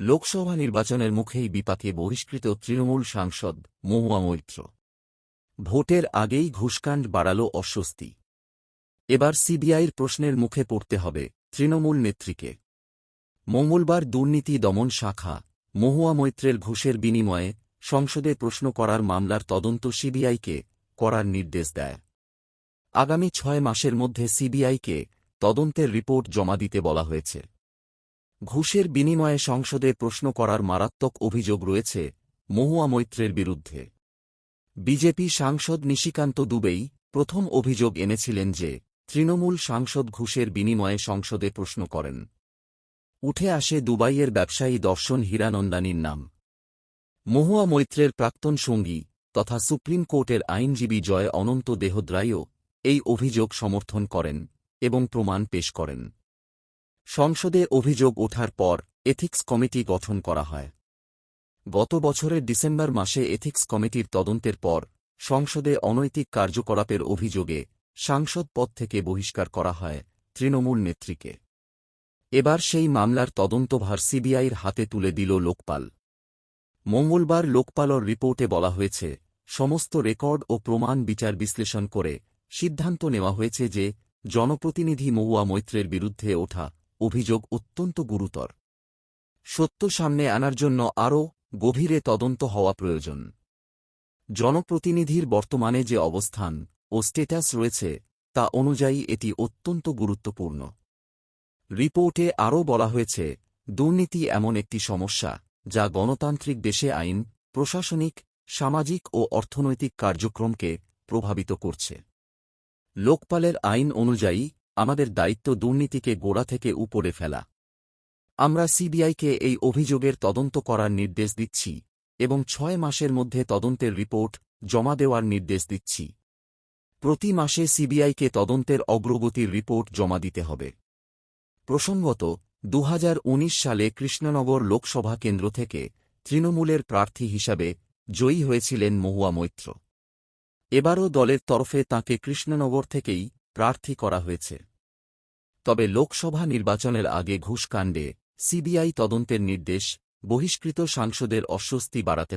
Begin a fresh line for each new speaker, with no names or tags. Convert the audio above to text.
লোকসভা নির্বাচনের মুখেই বিপাকে বহিষ্কৃত তৃণমূল সাংসদ মহুয়া মৈত্র। ভোটের আগেই ঘুষকাণ্ড বাড়াল অস্বস্তি। এবার সিবিআইয়ের প্রশ্নের মুখে পড়তে হবে তৃণমূল নেত্রীকে। মঙ্গলবার দুর্নীতি দমন শাখা মহুয়া মৈত্রের ঘুষের বিনিময়ে সংসদে প্রশ্ন করার মামলার তদন্ত সিবিআইকে করার নির্দেশ দেয়। আগামী ছয় মাসের মধ্যে সিবিআইকে তদন্তের রিপোর্ট জমা দিতে বলা হয়েছে। ঘুষের বিনিময়ে সংসদে প্রশ্ন করার মারাত্মক অভিযোগ রয়েছে মহুয়া মৈত্রের বিরুদ্ধে। বিজেপি সাংসদ নিশিকান্ত দুবেই প্রথম অভিযোগ এনেছিলেন যে তৃণমূল সাংসদ ঘুষের বিনিময়ে সংসদে প্রশ্ন করেন। উঠে আসে দুবাইয়ের ব্যবসায়ী দর্শন হীরানন্দানীর নাম। মহুয়া মৈত্রের প্রাক্তন সঙ্গী তথা সুপ্রিম কোর্টের আইনজীবী জয় অনন্ত দেহদ্রায়ও এই অভিযোগ সমর্থন করেন এবং প্রমাণ পেশ করেন। সংসদে অভিযোগ ওঠার পর এথিক্স কমিটি গঠন করা হয়। গত বছরের ডিসেম্বর মাসে এথিক্স কমিটির তদন্তের পর সংসদে অনৈতিক কার্যকলাপের অভিযোগে সাংসদ পদ থেকে বহিষ্কার করা হয় তৃণমূল নেত্রীকে। এবার সেই মামলার তদন্তভার সিবিআইয়ের হাতে তুলে দিল লোকপাল। মঙ্গলবার লোকপালর রিপোর্টে বলা হয়েছে, সমস্ত রেকর্ড ও প্রমাণ বিচার বিশ্লেষণ করে সিদ্ধান্ত নেওয়া হয়েছে যে জনপ্রতিনিধি মহুয়া মৈত্রের বিরুদ্ধে ওঠা অভিযোগ অত্যন্ত গুরুতর। সত্য সামনে আনার জন্য আরও গভীরে তদন্ত হওয়া প্রয়োজন। জনপ্রতিনিধির বর্তমানে যে অবস্থান ও স্টেটাস রয়েছে তা অনুযায়ী এটি অত্যন্ত গুরুত্বপূর্ণ। রিপোর্টে আরও বলা হয়েছে, দুর্নীতি এমন একটি সমস্যা যা গণতান্ত্রিক দেশে আইন, প্রশাসনিক, সামাজিক ও অর্থনৈতিক কার্যক্রমকে প্রভাবিত করছে। লোকপালের আইন অনুযায়ী আমাদের দায়িত্ব দুর্নীতিকে গোড়া থেকে উপরে ফেলা। আমরা সিবিআইকে এই অভিযোগের তদন্ত করার নির্দেশ দিচ্ছি এবং ছয় মাসের মধ্যে তদন্তের রিপোর্ট জমা দেওয়ার নির্দেশ দিচ্ছি। প্রতি মাসে সিবিআইকে তদন্তের অগ্রগতির রিপোর্ট জমা দিতে হবে। প্রসঙ্গত, দুহাজার উনিশ সালে কৃষ্ণনগর লোকসভা কেন্দ্র থেকে তৃণমূলের প্রার্থী হিসাবে জয়ী হয়েছিলেন মহুয়া মৈত্র। এবারও দলের তরফে তাঁকে কৃষ্ণনগর থেকেই প্রার্থী করা হয়েছে। তবে লোকসভা নির্বাচনের আগে ঘুষকাণ্ডে সিবিআই তদন্তের নির্দেশ, বহিষ্কৃত সাংসদের অস্বস্তি বাড়াতে